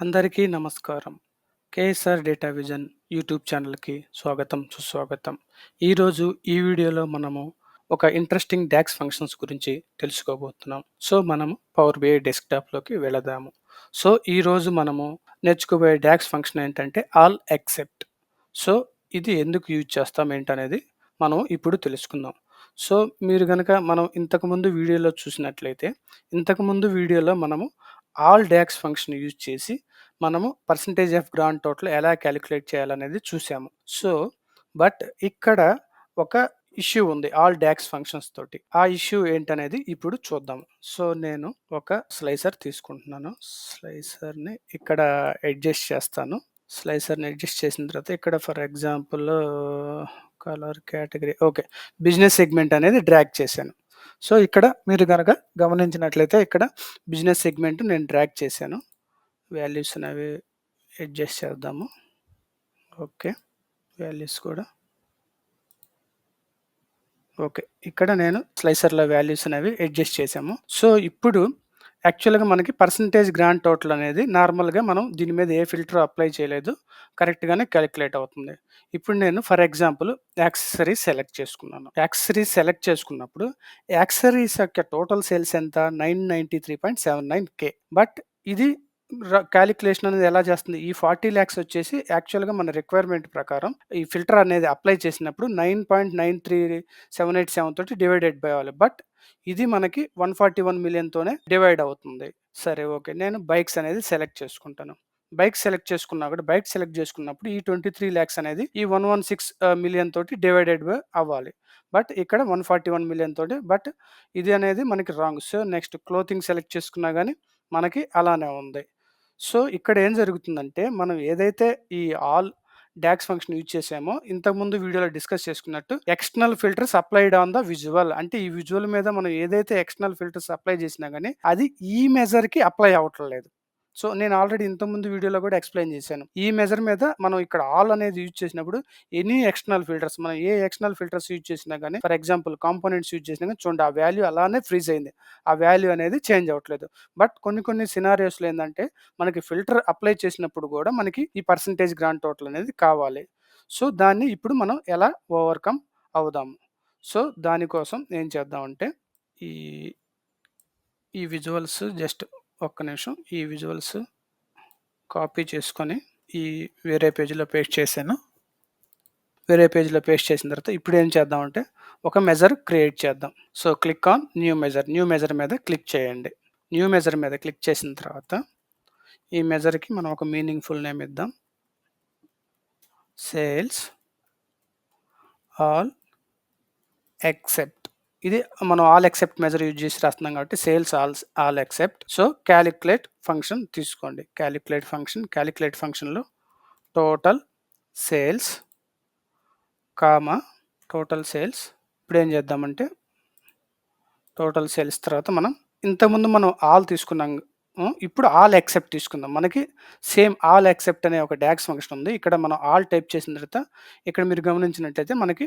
అందరికీ నమస్కారం. KSR data vision YouTube ఛానల్‌కి స్వాగతం, సుస్వాగతం. ఈరోజు ఈ వీడియోలో మనము ఒక ఇంట్రెస్టింగ్ డాక్స్ ఫంక్షన్స్ గురించి తెలుసుకోబోతున్నాం. సో, మనము పవర్ బిఐ డెస్క్‌టాప్‌లోకి వెళదాము. సో, ఈరోజు మనము నేర్చుకోబోయే డాక్స్ ఫంక్షన్ ఏంటంటే ఆల్ ఎక్సెప్ట్. సో, ఇది ఎందుకు యూజ్ చేస్తాం ఏంటనేది మనం ఇప్పుడు తెలుసుకుందాం. సో, మీరు కనుక మనం ఇంతకుముందు వీడియోలో చూసినట్లయితే, ఇంతకుముందు వీడియోలో మనము ఆల్ డాక్స్ ఫంక్షన్ యూజ్ చేసి మనము పర్సెంటేజ్ ఆఫ్ గ్రాండ్ టోటల్ ఎలా క్యాలిక్యులేట్ చేయాలనేది చూసాము. సో, బట్ ఇక్కడ ఒక ఇష్యూ ఉంది ఆల్ డాక్స్ ఫంక్షన్స్ తోటి. ఆ ఇష్యూ ఏంటనేది ఇప్పుడు చూద్దాము సో, నేను ఒక స్లైసర్ తీసుకుంటున్నాను. స్లైసర్‌ని ఇక్కడ అడ్జస్ట్ చేస్తాను. స్లైసర్‌ని అడ్జస్ట్ చేసిన తర్వాత ఇక్కడ for example colour category okay. Business segment అనేది డ్రాగ్ చేశాను. సో, ఇక్కడ మీరు గనక గమనించినట్లయితే ఇక్కడ బిజినెస్ సెగ్మెంట్ నేను డ్రాగ్ చేశాను. వాల్యూస్ అనేవి అడ్జస్ట్ చేద్దాము. ఓకే. వాల్యూస్ కూడా ఓకే. ఇక్కడ నేను స్లైసర్‌లో వాల్యూస్ అనేవి అడ్జస్ట్ చేసాము సో, ఇప్పుడు యాక్చువల్‌గా మనకి పర్సెంటేజ్ గ్రాండ్ టోటల్ అనేది నార్మల్‌గా మనం దీని మీద ఏ ఫిల్టర్ అప్లై చేయలేదు. కరెక్ట్‌గానే క్యాలిక్యులేట్ అవుతుంది. ఇప్పుడు నేను ఫర్ ఎగ్జాంపుల్ యాక్సెసరీస్ సెలెక్ట్ చేసుకున్నాను. యాక్సెసరీస్ సెలెక్ట్ చేసుకున్నప్పుడు యాక్సెసరీస్ యొక్క టోటల్ సేల్స్ ఎంత 993.79 కే. బట్ ఇది ర అనేది ఎలా చేస్తుంది? ఈ ఫార్టీ ల్యాక్స్ వచ్చేసి యాక్చువల్‌గా మన రిక్వైర్మెంట్ ప్రకారం ఈ ఫిల్టర్ అనేది అప్లై చేసినప్పుడు 9.93787 తోటి డివైడెడ్ బై అవ్వాలి. బట్ ఇది మనకి వన్ ఫార్టీ వన్ మిలియన్తోనే డివైడ్ అవుతుంది. సరే ఓకే. నేను బైక్స్ అనేది సెలెక్ట్ చేసుకుంటాను. బైక్స్ సెలెక్ట్ చేసుకున్నా కూడా బైక్ సెలెక్ట్ చేసుకున్నప్పుడు ఈ ట్వంటీ త్రీ ల్యాక్స్ అనేది ఈ వన్ వన్ సిక్స్ మిలియన్ తోటి డివైడెడ్ బై అవ్వాలి. బట్ ఇక్కడ 141 మిలియన్ తోటి బట్ ఇది అనేది మనకి wrong. So, next clothing select చేసుకున్నా కానీ మనకి అలానే ఉంది. సో, ఇక్కడ ఏం జరుగుతుందంటే మనం ఏదైతే ఈ ఆల్ డాక్స్ ఫంక్షన్ యూజ్ చేసామో ఇంతకుముందు వీడియోలో డిస్కస్ చేసుకున్నట్టు external filters applied on the visual అంటే ఈ విజువల్ మీద మనం ఏదైతే ఎక్స్టర్నల్ ఫిల్టర్స్ అప్లై చేసినా కానీ అది ఈ మెజర్‌కి అప్లై అవ్వట్లేదు. సో, నేను ఆల్రెడీ ఇంతకుముందు వీడియోలో కూడా ఎక్స్‌ప్లెయిన్ చేశాను. ఈ మెజర్ మీద మనం ఇక్కడ ఆల్ అనేది యూజ్ చేసినప్పుడు ఎనీ ఎక్స్టర్నల్ ఫిల్టర్స్ మనం ఏ ఎక్స్టర్నల్ ఫిల్టర్స్ యూజ్ చేసినా కానీ ఫర్ ఎగ్జాంపుల్ కాంపోనెంట్స్ యూజ్ చేసినా కానీ చూడండి ఆ వాల్యూ అలానే ఫ్రీజ్ అయింది. ఆ వాల్యూ అనేది చేంజ్ అవ్వట్లేదు. బట్ కొన్ని కొన్ని సినారియోస్‌లో ఏంటంటే మనకి ఫిల్టర్ అప్లై చేసినప్పుడు కూడా మనకి ఈ పర్సెంటేజ్ గ్రాండ్ టోటల్ అనేది కావాలి. సో, దాన్ని ఇప్పుడు మనం ఎలా ఓవర్‌కమ్ అవుదాము. సో, దానికోసం ఏం చేద్దామంటే ఈ ఈ విజువల్స్ జస్ట్ ఒక్క నిమిషం. ఈ విజువల్స్ కాపీ చేసుకొని ఈ వేరే పేజ్‌లో పేస్ట్ చేశాను. వేరే పేజ్‌లో పేస్ట్ చేసిన తర్వాత ఇప్పుడు ఏం చేద్దామంటే ఒక మెజర్ క్రియేట్ చేద్దాం. So, click on new measure. New measure మీద క్లిక్ చేయండి. న్యూ మెజర్ మీద క్లిక్ చేసిన తర్వాత ఈ మెజర్‌కి మనం ఒక మీనింగ్‌ఫుల్ నేమ్ ఇద్దాం. సేల్స్ ఆల్ ఎక్సెప్ట్ ఇది మనం ఆల్ ఎక్సెప్ట్ మెజర్ యూజ్ చేసి రాస్తున్నాం కాబట్టి sales alls all except. So, calculate function తీసుకోండి. క్యాలిక్యులేట్ ఫంక్షన్ క్యాలిక్యులేట్ ఫంక్షన్‌లో total sales comma total sales ఇప్పుడు ఏం చేద్దామంటే టోటల్ సేల్స్ తర్వాత మనం ఇంతకుముందు మనం ఆల్ తీసుకున్నాం. ఇప్పుడు ఆల్ ఎక్సెప్ట్ తీసుకుందాం. మనకి సేమ్ ఆల్ ఎక్సెప్ట్ అనే ఒక డాక్స్ ఫంక్షన్ ఉంది. ఇక్కడ మనం ఆల్ టైప్ చేసిన తర్వాత ఇక్కడ మీరు గమనించినట్లయితే మనకి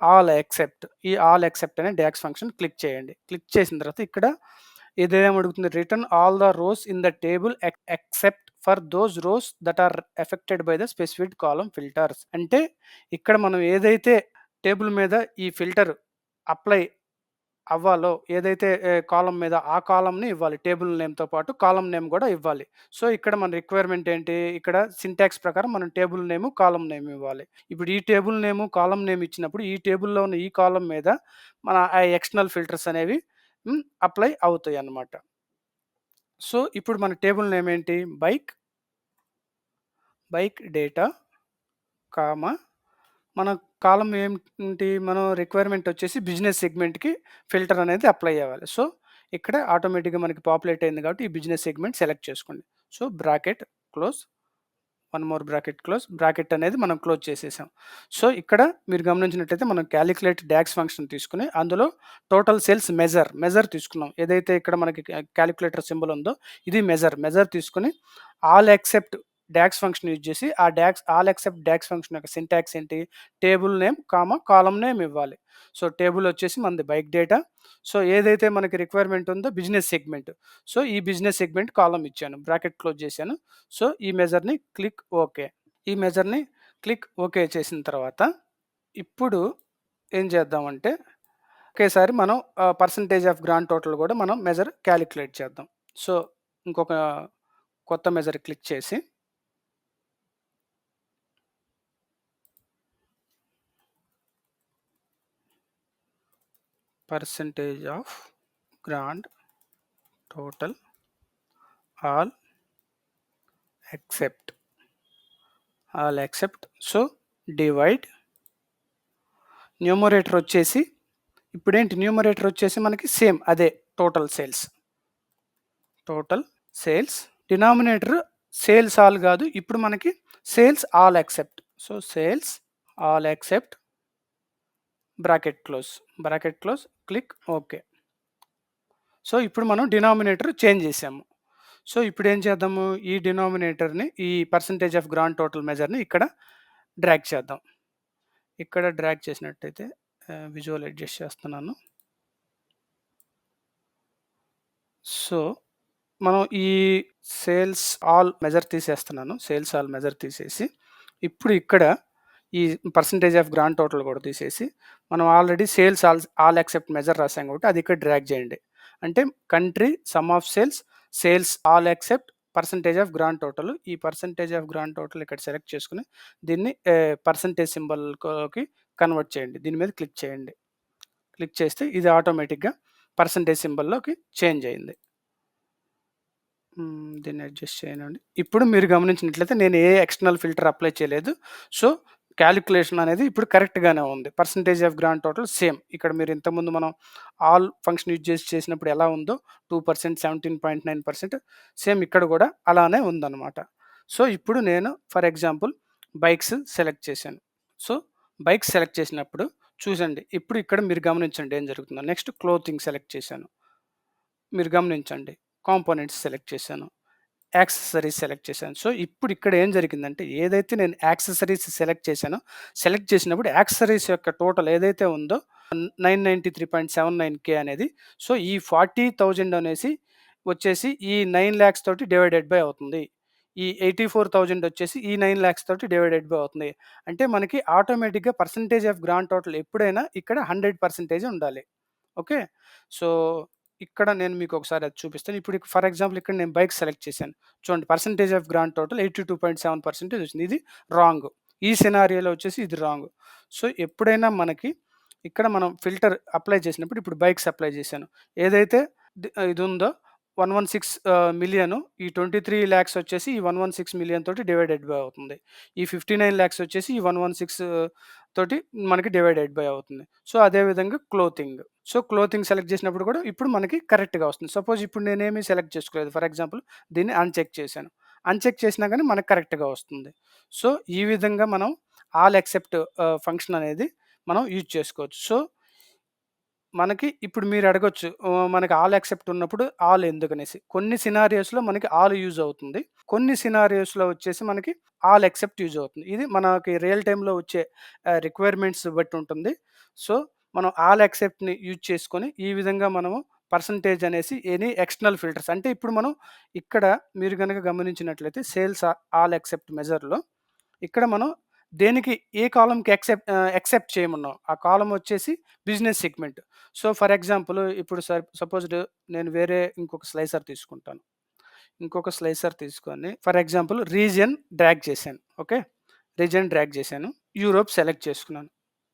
ఆల్ ఎక్సెప్ట్ ఈ ఆల్ ఎక్సెప్ట్ అనే డాక్స్ ఫంక్షన్ క్లిక్ చేయండి. క్లిక్ చేసిన తర్వాత ఇక్కడ ఇదేం అడుగుతుంది return all the rows in the table ex except for those rows that are affected by the specific column filters. అంటే ఇక్కడ మనం ఏదైతే టేబుల్ మీద ఈ ఫిల్టర్ అప్లై అవ్వాలో ఏదైతే కాలం మీద ఆ కాలంని ఇవ్వాలి. టేబుల్ నేమ్‌తో పాటు కాలమ్ నేమ్ కూడా ఇవ్వాలి. సో, ఇక్కడ మన రిక్వైర్మెంట్ ఏంటి? ఇక్కడ సింటాక్స్ ప్రకారం మనం టేబుల్ నేమ్, కాలమ్ నేమ్ ఇవ్వాలి. ఇప్పుడు ఈ టేబుల్ నేమ్, కాలమ్ నేమ్ ఇచ్చినప్పుడు ఈ టేబుల్‌లో ఉన్న ఈ కాలమ్ మీద మన ఆ ఎక్స్టర్నల్ ఫిల్టర్స్ అనేవి హ్మ్. అప్లై అవుతాయన్నమాట. సో, ఇప్పుడు మన టేబుల్ నేమ్ ఏంటి? బైక్ బైక్ డేటా కామా మన కాలం ఏంటి? మనం రిక్వైర్మెంట్ వచ్చేసి బిజినెస్ సెగ్మెంట్‌కి ఫిల్టర్ అనేది అప్లై అవ్వాలి. సో, ఇక్కడ ఆటోమేటిక్‌గా మనకి పాపులేట్ అయింది కాబట్టి ఈ బిజినెస్ సెగ్మెంట్ సెలెక్ట్ చేసుకోండి. So, bracket close. One more bracket close. Bracket అనేది మనం క్లోజ్ చేసేసాం. సో, ఇక్కడ మీరు గమనించినట్లయితే మనం కాలిక్యులేట్ డాక్స్ ఫంక్షన్ తీసుకొని అందులో టోటల్ సేల్స్ మెజర్, మెజర్ తీసుకున్నాం. ఏదైతే ఇక్కడ మనకి క్యాలిక్యులేటర్ సింబల్ ఉందో ఇది మెజర్. మెజర్ తీసుకొని all except DAX function use చేసి ఆ DAX all except DAX function యొక్క సింటాక్స్ ఏంటి? Table name comma column name ఇవ్వాలి. సో టేబుల్ వచ్చేసి మనది బైక్ డేటా సో ఏదైతే మనకి రిక్వైర్మెంట్ ఉందో బిజినెస్ సెగ్మెంట్ సో ఈ బిజినెస్ సెగ్మెంట్ కాలం ఇచ్చాను బ్రాకెట్ క్లోజ్ చేశాను. సో ఈ మెజర్ని క్లిక్ ఓకే ఈ మెజర్ని క్లిక్ ఓకే చేసిన తర్వాత ఇప్పుడు ఏం చేద్దామంటే ఒకేసారి మనం పర్సంటేజ్ ఆఫ్ గ్రాండ్ టోటల్ కూడా మనం మెజర్ క్యాలిక్యులేట్ చేద్దాం. సో ఇంకొక కొత్త మెజర్ క్లిక్ చేసి percentage of grand total all except all except so divide numerator వచ్చేసి ఇప్పుడేంటి? న్యూమరేటర్ వచ్చేసి మనకి సేమ్ అదే total sales total sales denominator sales all కాదు. ఇప్పుడు మనకి sales all except so sales all except bracket close bracket close click okay. So ఇప్పుడు మనం డినామినేటర్ చేంజ్ చేసాము. సో ఇప్పుడు ఏం చేద్దాము? ఈ డినామినేటర్ని ఈ పర్సంటేజ్ ఆఫ్ గ్రాండ్ టోటల్ మెజర్ని ఇక్కడ డ్రాగ్ చేద్దాం. ఇక్కడ డ్రాగ్ చేసినట్టయితే విజువల్ అడ్జస్ట్ చేస్తున్నాను. సో మనం ఈ సేల్స్ ఆల్ మెజర్ తీసేస్తున్నాను. సేల్స్ ఆల్ మెజర్ తీసేసి ఇప్పుడు ఇక్కడ ఈ పర్సంటేజ్ ఆఫ్ గ్రాండ్ టోటల్ కూడా తీసేసి మనం already sales all all except measure రాసాం కాబట్టి అది ఇక్కడ డ్రాగ్ చేయండి. అంటే country sum of sales sales all except percentage of grand total ఈ పర్సంటేజ్ ఆఫ్ గ్రాండ్ టోటల్ ఇక్కడ సెలెక్ట్ చేసుకుని దీన్ని పర్సంటేజ్ సింబల్కి కన్వర్ట్ చేయండి. దీని మీద క్లిక్ చేయండి. క్లిక్ చేస్తే ఇది ఆటోమేటిక్గా పర్సంటేజ్ సింబల్లోకి చేంజ్ అయింది. దీన్ని అడ్జస్ట్ చేయనండి ఇప్పుడు మీరు గమనించినట్లయితే నేను ఏ ఎక్స్టర్నల్ ఫిల్టర్ అప్లై చేయలేదు. సో క్యాలిక్యులేషన్ అనేది ఇప్పుడు కరెక్ట్గానే ఉంది. Percentage of grand total same ఇక్కడ మీరు ఇంతకుముందు మనం ఆల్ ఫంక్షన్ యూజ్ చేసి చేసినప్పుడు ఎలా ఉందో two percent seventeen point nine percent same ఇక్కడ కూడా అలానే ఉందన్నమాట. సో ఇప్పుడు నేను ఫర్ ఎగ్జాంపుల్ బైక్స్ సెలెక్ట్ చేశాను. సో బైక్స్ సెలెక్ట్ చేసినప్పుడు చూసండి ఇప్పుడు ఇక్కడ మీరు గమనించండి ఏం జరుగుతుందో. నెక్స్ట్ క్లోతింగ్ సెలెక్ట్ చేశాను. మీరు గమనించండి. కాంపోనెంట్స్ సెలెక్ట్ చేశాను. యాక్సెసరీస్ సెలెక్ట్ చేశాను. సో ఇప్పుడు ఇక్కడ ఏం జరిగిందంటే ఏదైతే నేను యాక్సెసరీస్ సెలెక్ట్ చేశానో సెలెక్ట్ చేసినప్పుడు యాక్సెసరీస్ యొక్క టోటల్ ఏదైతే ఉందో nine ninety three point seven nine K అనేది. సో ఈ ఫార్టీ థౌజండ్ అనేసి వచ్చేసి ఈ నైన్ ల్యాక్స్ తోటి డివైడెడ్ బై అవుతుంది. ఈ ఎయిటీ ఫోర్ థౌజండ్ వచ్చేసి ఈ నైన్ ల్యాక్స్ తోటి డివైడెడ్ బై అవుతుంది. అంటే మనకి ఆటోమేటిక్గా పర్సంటేజ్ ఆఫ్ గ్రాండ్ టోటల్ ఎప్పుడైనా ఇక్కడ హండ్రెడ్ పర్సెంటేజ్ ఉండాలి. ఓకే? సో ఇక్కడ నేను మీకు ఒకసారి అది చూపిస్తాను. ఇప్పుడు ఫర్ ఎగ్జాంపుల్ ఇక్కడ నేను బైక్ సెలెక్ట్ చేశాను. చూడండి percentage of grand total eighty two point seven percentage వచ్చింది. ఇది రాంగ్. ఈ సినారియోలో వచ్చేసి ఇది రాంగ్. సో ఎప్పుడైనా మనకి ఇక్కడ మనం ఫిల్టర్ అప్లై చేసినప్పుడు ఇప్పుడు బైక్స్ అప్లై చేశాను. ఏదైతే ఇది ఉందో వన్ వన్ సిక్స్ మిలియన్. ఈ ట్వంటీ త్రీ ల్యాక్స్ వచ్చేసి ఈ వన్ వన్ సిక్స్ మిలియన్ తోటి డివైడెడ్ బై అవుతుంది. ఈ ఫిఫ్టీ నైన్ ల్యాక్స్ వచ్చేసి ఈ వన్ వన్ సిక్స్ తోటి మనకి డివైడెడ్ బై అవుతుంది. సో అదేవిధంగా క్లోతింగ్. సో క్లోతింగ్ సెలెక్ట్ చేసినప్పుడు కూడా ఇప్పుడు మనకి కరెక్ట్గా వస్తుంది. సపోజ్ ఇప్పుడు నేనేమి సెలెక్ట్ చేసుకోలేదు. ఫర్ ఎగ్జాంపుల్ దీన్ని అన్చెక్ చేశాను. అన్చెక్ చేసినా కానీ మనకు కరెక్ట్గా వస్తుంది. సో ఈ విధంగా మనం ఆల్ ఎక్సెప్ట్ ఫంక్షన్ అనేది మనం యూజ్ చేసుకోవచ్చు. సో మనకి ఇప్పుడు మీరు అడగొచ్చు మనకి ఆల్ యాక్సెప్ట్ ఉన్నప్పుడు ఆల్ ఎందుకనేసి. కొన్ని సినారియోస్లో మనకి ఆల్ యూజ్ అవుతుంది. కొన్ని సినారియోస్లో వచ్చేసి మనకి ఆల్ ఎక్సెప్ట్ యూజ్ అవుతుంది. ఇది మనకి రియల్ టైంలో వచ్చే రిక్వైర్మెంట్స్ బట్టి ఉంటుంది. సో మనం ఆల్ యాక్సెప్ట్ని యూజ్ చేసుకొని ఈ విధంగా మనము పర్సంటేజ్ అనేసి ఎనీ ఎక్స్టర్నల్ ఫిల్టర్స్. అంటే ఇప్పుడు మనం ఇక్కడ మీరు కనుక గమనించినట్లయితే సేల్స్ ఆల్ ఎక్సెప్ట్ మెజర్లో ఇక్కడ మనం దేనికి ఏ కాలంకి ఎక్సెప్ట్ ఎక్సెప్ట్ చేయమన్నాం ఆ కాలం వచ్చేసి business segment. So for example ఇప్పుడు సపోజ్ నేను వేరే ఇంకొక స్లైసర్ తీసుకుంటాను. ఇంకొక స్లైసర్ తీసుకొని ఫర్ ఎగ్జాంపుల్ రీజియన్ డ్రాగ్ చేశాను ఓకే? రీజియన్ డ్రాగ్ చేశాను యూరోప్ సెలెక్ట్ చేసుకున్నాను.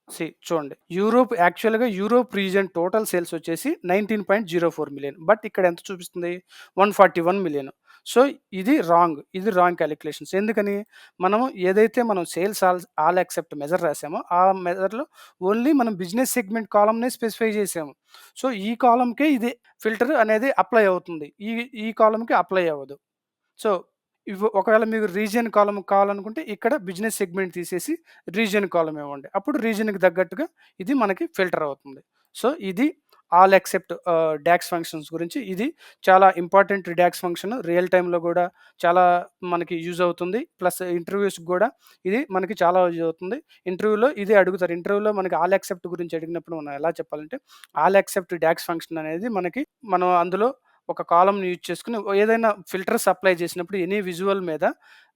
సి చూడండి. యూరోప్ యాక్చువల్గా యూరోప్ రీజియన్ టోటల్ సేల్స్ వచ్చేసి nineteen point zero four million. But ఇక్కడ ఎంత చూపిస్తుంది? One forty one million. So ఇది రాంగ్. ఇది రాంగ్ క్యాలిక్యులేషన్స్ ఎందుకని? మనము ఏదైతే మనం sales all all except measure రాసామో ఆ మెజర్లో ఓన్లీ మనం బిజినెస్ సెగ్మెంట్ కాలంనే స్పెసిఫై చేసాము. సో ఈ కాలంకే ఇది ఫిల్టర్ అనేది అప్లై అవుతుంది. ఈ ఈ కాలంకి అప్లై అవ్వదు. సో ఒకవేళ మీకు రీజియన్ కాలం కావాలనుకుంటే ఇక్కడ బిజినెస్ సెగ్మెంట్ తీసేసి రీజియన్ కాలం ఇవ్వండి. అప్పుడు రీజియన్కి తగ్గట్టుగా ఇది మనకి ఫిల్టర్ అవుతుంది. సో ఇది all except DAX DAX functions గురించి. ఇది చాలా ఇంపార్టెంట్ డాక్స్ ఫంక్షన్. రియల్ టైంలో కూడా చాలా మనకి యూజ్ అవుతుంది. ప్లస్ ఇంటర్వ్యూస్‌కి కూడా ఇది మనకి చాలా యూజ్ అవుతుంది. ఇంటర్వ్యూలో ఇదే అడుగుతారు. ఇంటర్వ్యూలో మనకి ఆల్ ఎక్సెప్ట్ గురించి అడిగినప్పుడు మనం ఎలా చెప్పాలంటే, ఆల్ ఎక్సెప్ట్ డాక్స్ ఫంక్షన్ అనేది మనకి మనం అందులో ఒక కాలంని యూజ్ చేసుకుని ఏదైనా ఫిల్టర్స్ అప్లై చేసినప్పుడు ఎనీ విజువల్ మీద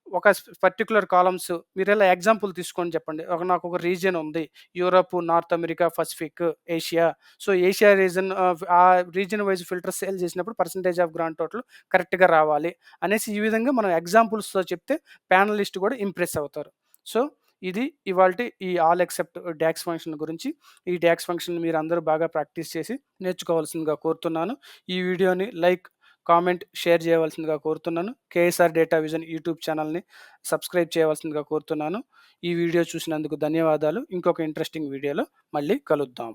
ఒక పర్టికులర్ పర్టిక్యులర్ కాలమ్స్ మీరెలా ఎగ్జాంపుల్ తీసుకొని చెప్పండి. ఒక నాకు ఒక రీజియన్ ఉంది. Europe, North America, Pacific, Asia. So, Asia region ఆ రీజన్ వైస్ ఫిల్టర్ సేల్ చేసినప్పుడు పర్సెంటేజ్ ఆఫ్ గ్రాండ్ టోటల్ కరెక్ట్‌గా రావాలి అనేసి ఈ విధంగా మనం ఎగ్జాంపుల్స్‌తో చెప్తే ప్యానలిస్ట్ కూడా ఇంప్రెస్ అవుతారు. సో, ఇది ఇవాళ ఈ ఆల్ ఎక్సెప్ట్ డ్యాక్స్ ఫంక్షన్ గురించి. ఈ డ్యాక్స్ ఫంక్షన్ మీరు అందరూ బాగా ప్రాక్టీస్ చేసి నేర్చుకోవాల్సిందిగా కోరుతున్నాను. ఈ వీడియోని లైక్, కామెంట్, షేర్ చేయవలసిందిగా కోరుతున్నాను. కేఎస్ఆర్ డేటా విజన్ యూట్యూబ్ ఛానల్‌ని సబ్స్క్రైబ్ చేయవలసిందిగా కోరుతున్నాను. ఈ వీడియో చూసినందుకు ధన్యవాదాలు. ఇంకొక ఇంట్రెస్టింగ్ వీడియోలో మళ్ళీ కలుద్దాం.